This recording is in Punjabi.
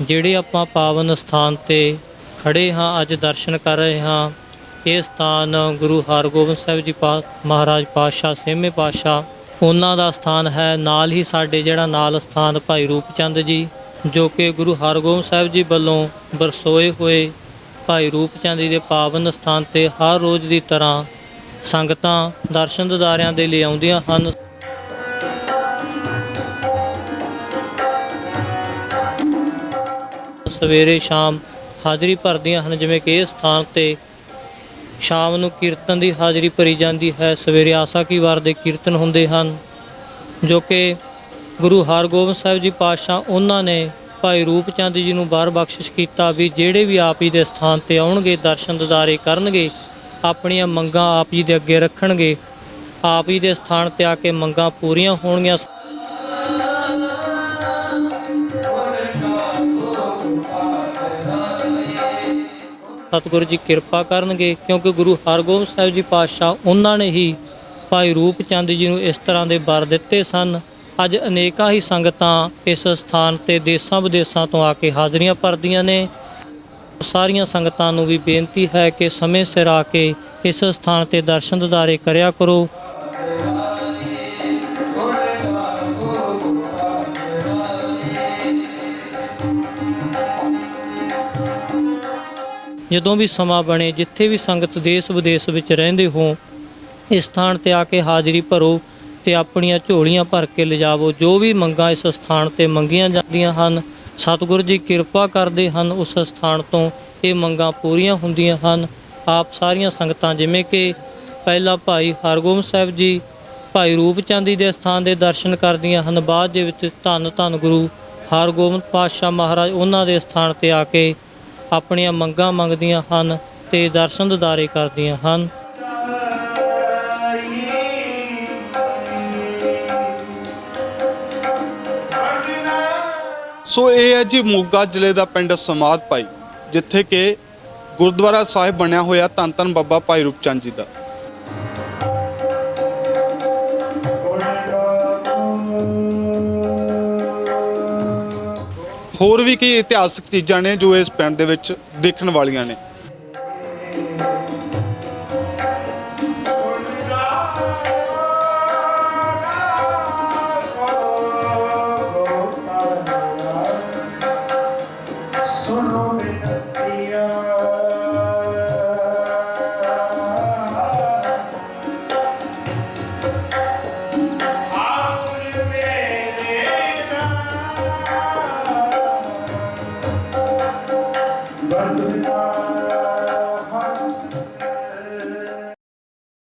ਜਿਹੜੇ ਆਪਾਂ ਪਾਵਨ ਸਥਾਨ ਤੇ ਖੜੇ ਹਾਂ, ਅੱਜ ਦਰਸ਼ਨ ਕਰ ਰਹੇ ਹਾਂ, ਇਹ ਸਥਾਨ ਗੁਰੂ ਹਰਗੋਬਿੰਦ ਸਾਹਿਬ ਜੀ ਪਾ, ਮਹਾਰਾਜ ਪਾਤਸ਼ਾਹ, ਸੇਮੇ ਪਾਤਸ਼ਾਹ, ਉਹਨਾਂ ਦਾ ਸਥਾਨ ਹੈ। ਨਾਲ ਹੀ ਸਾਡੇ ਜਿਹੜਾ ਨਾਲ ਸਥਾਨ ਭਾਈ ਰੂਪਚੰਦ ਜੀ, ਜੋ ਕਿ ਗੁਰੂ ਹਰਗੋਬਿੰਦ ਸਾਹਿਬ ਜੀ ਵੱਲੋਂ ਬਰਸੋਏ ਹੋਏ ਭਾਈ ਰੂਪਚੰਦ ਜੀ ਦੇ ਪਾਵਨ ਸਥਾਨ ਤੇ ਹਰ ਰੋਜ਼ ਦੀ ਤਰ੍ਹਾਂ ਸੰਗਤਾਂ ਦਰਸ਼ਨ ਦਿਦਾਰਿਆਂ ਦੇ ਲਈ ਆਉਂਦੀਆਂ ਹਨ। ਸਵੇਰੇ ਸ਼ਾਮ ਹਾਜ਼ਰੀ ਭਰਦੀਆਂ ਹਨ, ਜਿਵੇਂ ਕਿ ਇਸ ਸਥਾਨ ਤੇ ਸ਼ਾਮ ਨੂੰ ਕੀਰਤਨ ਦੀ ਹਾਜ਼ਰੀ ਭਰੀ ਜਾਂਦੀ ਹੈ। ਸਵੇਰੇ ਆਸਾ ਕੀ ਵਾਰ ਦੇ ਕੀਰਤਨ ਹੁੰਦੇ ਹਨ, ਜੋ ਕਿ ਗੁਰੂ ਹਰਗੋਬਿੰਦ ਸਾਹਿਬ ਜੀ ਪਾਤਸ਼ਾਹ ਉਹਨਾਂ ਨੇ ਭਾਈ ਰੂਪ ਚੰਦ ਜੀ ਨੂੰ ਬਾਰ ਬਖਸ਼ਿਸ਼ ਕੀਤਾ ਵੀ ਜਿਹੜੇ ਵੀ ਆਪ ਜੀ ਦੇ ਸਥਾਨ ਤੇ ਆਉਣਗੇ, ਦਰਸ਼ਨ ਦਿਦਾਰੇ ਕਰਨਗੇ, ਆਪਣੀਆਂ ਮੰਗਾਂ ਆਪ ਜੀ ਦੇ ਅੱਗੇ ਰੱਖਣਗੇ, ਆਪ ਜੀ ਦੇ ਸਥਾਨ ਤੇ ਆ ਕੇ ਮੰਗਾਂ ਪੂਰੀਆਂ ਹੋਣਗੀਆਂ। ਸਤਿਗੁਰੂ ਜੀ ਕਿਰਪਾ ਕਰਨਗੇ, ਕਿਉਂਕਿ ਗੁਰੂ ਹਰਗੋਬਿੰਦ ਸਾਹਿਬ ਜੀ ਪਾਤਸ਼ਾਹ ਉਹਨਾਂ ਨੇ ਹੀ ਭਾਈ ਰੂਪ ਚੰਦ ਜੀ ਨੂੰ ਇਸ ਤਰ੍ਹਾਂ ਦੇ ਵਰ ਦਿੱਤੇ ਸਨ। ਅੱਜ ਅਨੇਕਾਂ ਹੀ ਸੰਗਤਾਂ ਇਸ ਸਥਾਨ ਤੇ ਦੇਸਾਂ ਵਿਦੇਸਾਂ ਤੋਂ ਆ ਕੇ ਹਾਜ਼ਰੀਆਂ ਭਰਦੀਆਂ ਨੇ। ਸਾਰੀਆਂ ਸੰਗਤਾਂ ਨੂੰ ਵੀ ਬੇਨਤੀ ਹੈ ਕਿ ਸਮੇਂ ਸਿਰ ਆ ਕੇ ਇਸ ਸਥਾਨ ਤੇ ਦਰਸ਼ਨ ਦਿਦਾਰੇ ਕਰਿਆ ਕਰੋ। ਜਦੋਂ ਵੀ ਸਮਾਂ ਬਣੇ, ਜਿੱਥੇ ਵੀ ਸੰਗਤ ਦੇਸ਼ ਵਿਦੇਸ਼ ਵਿੱਚ ਰਹਿੰਦੇ ਹੋ, ਇਸ ਸਥਾਨ ਤੇ ਆ ਕੇ ਹਾਜ਼ਰੀ ਭਰੋ ਤੇ ਆਪਣੀਆਂ ਝੋਲੀਆਂ ਭਰ ਕੇ ਲਿਜਾਵੋ। ਜੋ ਵੀ ਮੰਗਾਂ ਇਸ ਸਥਾਨ ਤੇ ਮੰਗੀਆਂ ਜਾਂਦੀਆਂ ਹਨ, ਸਤਿਗੁਰੂ ਜੀ ਕਿਰਪਾ ਕਰਦੇ ਹਨ, ਉਸ ਸਥਾਨ ਤੋਂ ਇਹ ਮੰਗਾਂ ਪੂਰੀਆਂ ਹੁੰਦੀਆਂ ਹਨ। ਆਪ ਸਾਰੀਆਂ ਸੰਗਤਾਂ, ਜਿਵੇਂ ਕਿ ਪਹਿਲਾ ਭਾਈ ਹਰਗੋਬਿੰਦ ਸਾਹਿਬ ਜੀ, ਭਾਈ ਰੂਪਚੰਦ ਜੀ ਦੇ ਸਥਾਨ ਦੇ ਦਰਸ਼ਨ ਕਰਦੀਆਂ ਹਨ। ਬਾਅਦ ਦੇ ਵਿੱਚ ਧੰਨ ਧੰਨ ਗੁਰੂ ਹਰਗੋਬਿੰਦ ਪਾਤਸ਼ਾਹ ਮਹਾਰਾਜ, ਉਹਨਾਂ ਦੇ ਸਥਾਨ ਤੇ ਆ ਕੇ ਆਪਣੀਆਂ ਮੰਗਾਂ ਮੰਗਦੀਆਂ ਹਨ ਤੇ ਦਰਸ਼ਨ ਦਿਦਾਰੇ ਕਰਦੀਆਂ ਹਨ। ਸੋ ਇਹ ਹੈ ਜੀ ਮੋਗਾ ਜ਼ਿਲ੍ਹੇ ਦਾ ਪਿੰਡ ਸਮਾਦ ਭਾਈ, ਜਿੱਥੇ ਕਿ ਗੁਰਦੁਆਰਾ ਸਾਹਿਬ ਬਣਿਆ ਹੋਇਆ ਧੰਨ ਧੰਨ ਬਾਬਾ ਭਾਈ ਰੂਪਚੰਦ ਜੀ ਦਾ। ਹੋਰ ਵੀ ਕਈ ਇਤਿਹਾਸਕ ਚੀਜ਼ਾਂ ਨੇ ਜੋ ਇਸ ਪਿੰਡ ਦੇ ਵਿੱਚ ਦੇਖਣ ਵਾਲੀਆਂ ਨੇ। ਨਾਲ ਬੰਦਨਾ